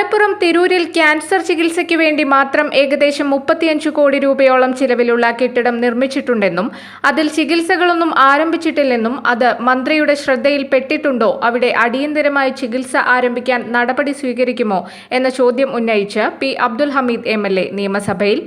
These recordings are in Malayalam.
മലപ്പുറം തിരൂരിൽ ക്യാൻസർ ചികിത്സയ്ക്ക് വേണ്ടി മാത്രം ഏകദേശം മുപ്പത്തിയഞ്ച് കോടി രൂപയോളം ചിലവിലുള്ള കെട്ടിടം നിർമ്മിച്ചിട്ടുണ്ടെന്നും അതിൽ ചികിത്സകളൊന്നും ആരംഭിച്ചിട്ടില്ലെന്നും അത് മന്ത്രിയുടെ ശ്രദ്ധയിൽപ്പെട്ടിട്ടുണ്ടോ? അവിടെ അടിയന്തരമായി ചികിത്സ ആരംഭിക്കാൻ നടപടി സ്വീകരിക്കുമോ? എന്ന ചോദ്യം ഉന്നയിച്ച് പി അബ്ദുൽ ഹമീദ് എം നിയമസഭയിൽ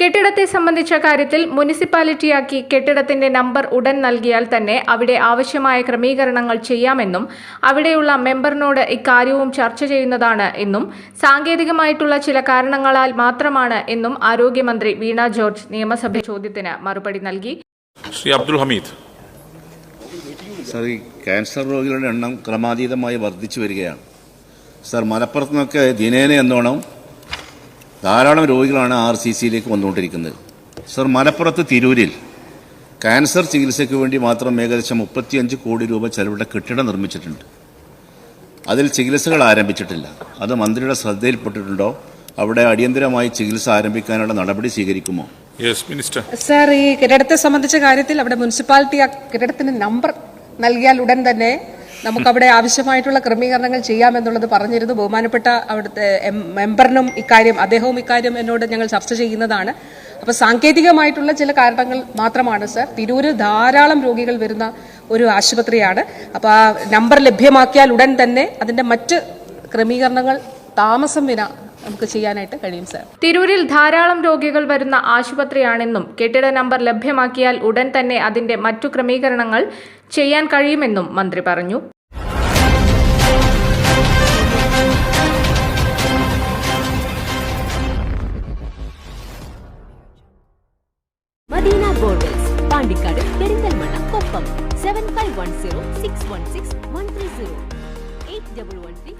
കെട്ടിടത്തെ സംബന്ധിച്ച കാര്യത്തിൽ മുനിസിപ്പാലിറ്റിയാക്കി കെട്ടിടത്തിന്റെ നമ്പർ ഉടൻ നൽകിയാൽ തന്നെ അവിടെ ആവശ്യമായ ക്രമീകരണങ്ങൾ ചെയ്യാമെന്നും അവിടെയുള്ള മെമ്പറിനോട് ഇക്കാര്യവും ചർച്ച ചെയ്യുന്നതാണ് എന്നും സാങ്കേതികമായിട്ടുള്ള ചില കാരണങ്ങളാൽ മാത്രമാണ് എന്നും ആരോഗ്യമന്ത്രി വീണ ജോർജ് നിയമസഭ ചോദ്യത്തിന് മറുപടി നൽകി. ശ്രീ അബ്ദുൽ ഹമീദ്. സാർ ഈ ക്യാൻസർ രോഗികളുടെ എണ്ണം ക്രമാതീതമായി വർദ്ധിച്ചു വരികയാണ്. സാർ മലപ്പുറത്തുനിന്നൊക്കെ ദിനേന എന്നോണം ധാരാളം രോഗികളാണ് ആർ സി സിയിലേക്ക് വന്നുകൊണ്ടിരിക്കുന്നത്. സർ മലപ്പുറത്ത് തിരൂരിൽ ക്യാൻസർ ചികിത്സയ്ക്ക് വേണ്ടി മാത്രം ഏകദേശം മുപ്പത്തിയഞ്ച് കോടി രൂപ ചെലവിട്ട കെട്ടിടം നിർമ്മിച്ചിട്ടുണ്ട്. അതിൽ ചികിത്സകൾ ആരംഭിച്ചിട്ടില്ല. അത് മന്ത്രിയുടെ ശ്രദ്ധയിൽപ്പെട്ടിട്ടുണ്ടോ? അവിടെ അടിയന്തരമായി ചികിത്സ ആരംഭിക്കാനുള്ള നടപടി സ്വീകരിക്കുമോ? യെസ് മിനിസ്റ്റർ സാർ ഈ കെട്ടിടത്തെ സംബന്ധിച്ച കാര്യത്തിൽ അവിടെ മുനിസിപ്പാലിറ്റി ആ കെട്ടിടത്തിന് നമ്പർ നൽകിയാൽ ഉടൻ തന്നെ നമുക്കവിടെ ആവശ്യമായിട്ടുള്ള ക്രമീകരണങ്ങൾ ചെയ്യാമെന്നുള്ളത് പറഞ്ഞിരുന്നു. ബഹുമാനപ്പെട്ട അവിടുത്തെ മെമ്പറിനും ഇക്കാര്യം അദ്ദേഹവും ഇക്കാര്യം എന്നോട് ഞങ്ങൾ ചർച്ച ചെയ്യുന്നതാണ്. അപ്പോൾ സാങ്കേതികമായിട്ടുള്ള ചില കാരണങ്ങൾ മാത്രമാണ് സർ. തിരൂര് ധാരാളം രോഗികൾ വരുന്ന ഒരു ആശുപത്രിയാണ്. അപ്പോൾ ആ നമ്പർ ലഭ്യമാക്കിയാൽ ഉടൻ തന്നെ അതിന്റെ മറ്റ് ക്രമീകരണങ്ങൾ താമസം വിന നമുക്ക് ചെയ്യാനായിട്ട് കഴിയും സാർ തിരൂരിൽ ധാരാളം രോഗികൾ വരുന്ന ആശുപത്രിയാണെന്നും കെട്ടിട നമ്പർ ലഭ്യമാക്കിയാൽ ഉടൻ തന്നെ അതിന്റെ മറ്റു ക്രമീകരണങ്ങൾ ചെയ്യാൻ കഴിയുമെന്നും മന്ത്രി പറഞ്ഞു. Madina borders Pandikkad Perinthalmanna Koppam seven five one zero six one six one three zero eight double one three